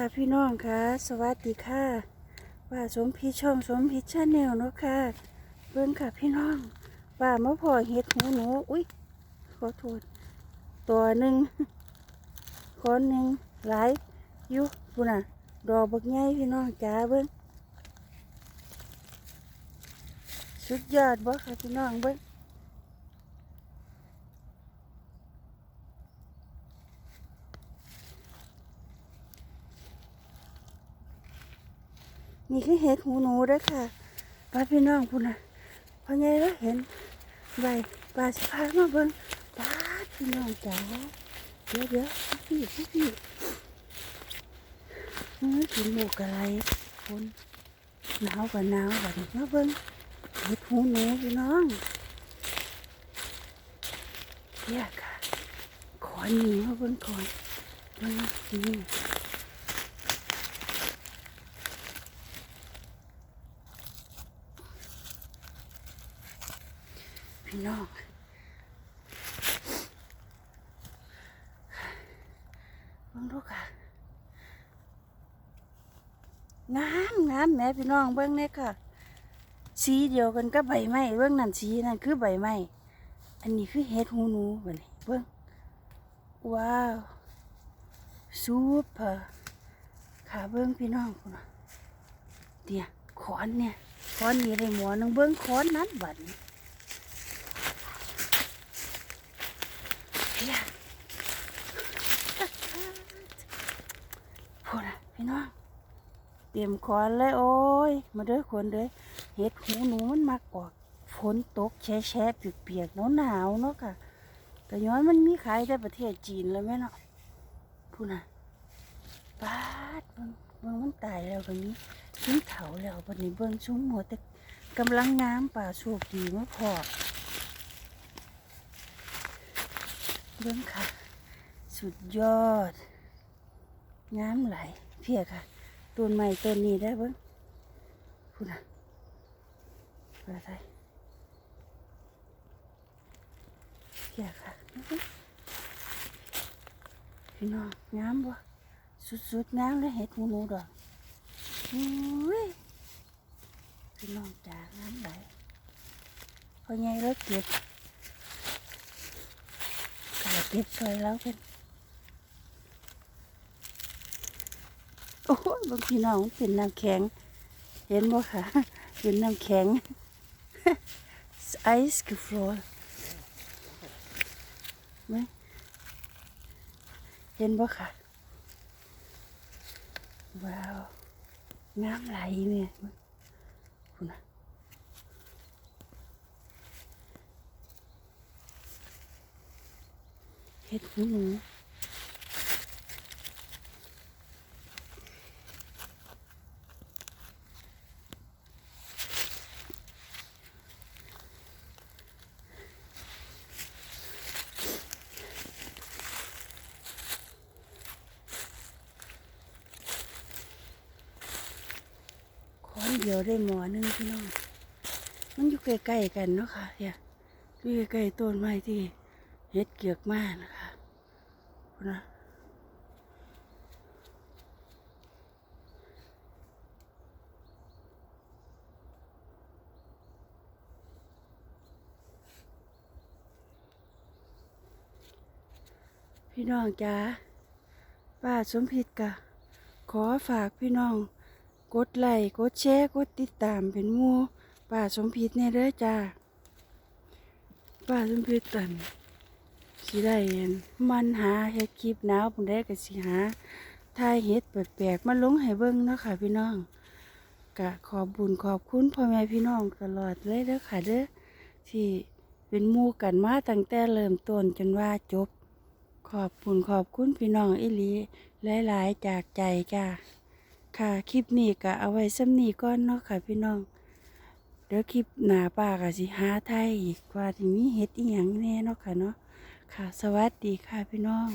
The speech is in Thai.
ค่ะพี่น้องค่ะ สวัสดีค่ะ ว่าสมพีช่องสมพีชาแนลเนาะค่ะ เบิ่งค่ะพี่น้อง ว่ามาพอเห็ดหูหนู อุ้ยขอโทษตัวหนึ่งคนหนึ่งหลายยู่ปุ่นน่ะ ดอกบักใหญ่พี่น้องจ้าเบิ่งสุดยอดบ่ค่ะพี่น้องเบิ่ง นี่คือเห็ดหูหนูด้ค่ะป้าพี่น้องพุ่นน่ะพอไงแล้วเห็นใบปลาสะพานมาเบิ่งป้าพี่น้องจ๋าเดี๋ยวเดี๋ยวพี่พี่พี่เฮ้ยกินหมูกอะไรคนหนาวกับหนาวแบบนี้มาเบิ่งเห็ดหูหนูพี่น้องเนี่ยค่ะขอหนีมาเบิ่งก่อนเบิ่งนี่ พี่น้องเบิ่งดูค่ะงามงามแม่พี่น้องเบิ่งเนี่ยค่ะ สีเดียวกันกับใบไม้เบิ่งนั่นสีนั่นคือใบไม้อันนี้คือเห็ดหูหนูบัดนี้เบิ่งว้าวซูเปอร์ค่ะเบิ่งพี่น้องพุ่นเดี๋ยวขอนเนี่ยขอนนี่ได้หมอนึงเบิ่งขอนนั้นบัดนี้ พูดอะพี่น้องเตรียมคอนเลยโอ้ย มาเด้อคนเด้อเห็ดหูหนูมันมักออกฝนตกแช่แช่เปียกๆหนาวหนาวเนาะค่ะแต่ย้อนมันมีขายแต่ประเทศจีนแล้วแม่เนาะพูดนะปาดเบิ่งเบิ่งมันตายแล้วตรงนี้ทิ้งเถาแล้ววันนี้เบิ่งชุ่มหัวแต่กำลังงามป่าโชคดีมาพอ เบิ้งค่ะ สุดยอดงามไหลเพียค่ะต้นใหม่ต้นนี้ได้เบิ้งพูดนะอะไรเพียค่ะพี่น้องงามบ่สุดๆงามเลยเห็ดหูหนูดอกอุ้ยพี่น้องจ๋างามไหลายพอไงแล้วเก็บ เก็บซอยแล้วกันโอ้ยบางพี่น้องเป็นน้ำแข็ง เห็นบ่คะเป็นน้ำแข็งไอซ์กับฟลอร์ไหมเห็นบ่คะว้าวงามไหลเนี่ยคุณนะ เห็ดหูหนูขอเดียวได้หมอนึงพี่น้อง มันอยู่ใกล้ๆกันเนาะค่ะเนี่ยอยู่ใกล้ๆต้นไม้ที่เฮ็ดเกียกมากนะคะ นะพี่น้องจ้าป้าสมพิษกะ ขอฝากพี่น้อง กดไลค์กดแชร์กดติดตามเป็นมู่ป้าสมพิษแน่เด้อจ้าป้าสมพิษตัน สิได้เห็นมันหาเฮ็ดคลิปหนาวปุ่นได้ก็สิหาถ่ายเฮ็ดแปลกๆมาลงให้เบิ่งเนาะค่ะพี่น้องกะขอบบุญขอบคุณพ่อแม่พี่น้องตลอดเลยเด้อค่ะเด้อที่เป็นมู่กันมาตั้งแต่เริ่มต้นจนว่าจบ ขอบคุณขอบคุณพี่น้องอิลีหลายๆจากใจจ้าค่ะคลิปนี้ก็เอาไว้ซ้ำนี้ก่อนเนาะค่ะพี่น้อง เดี๋ยวคลิปหน้าป้าก็สิหาไทยอีกว่าที่มีเฮ็ดอีหยังแน่เนาะค่ะเนาะ ค่ะ สวัสดีค่ะพี่น้อง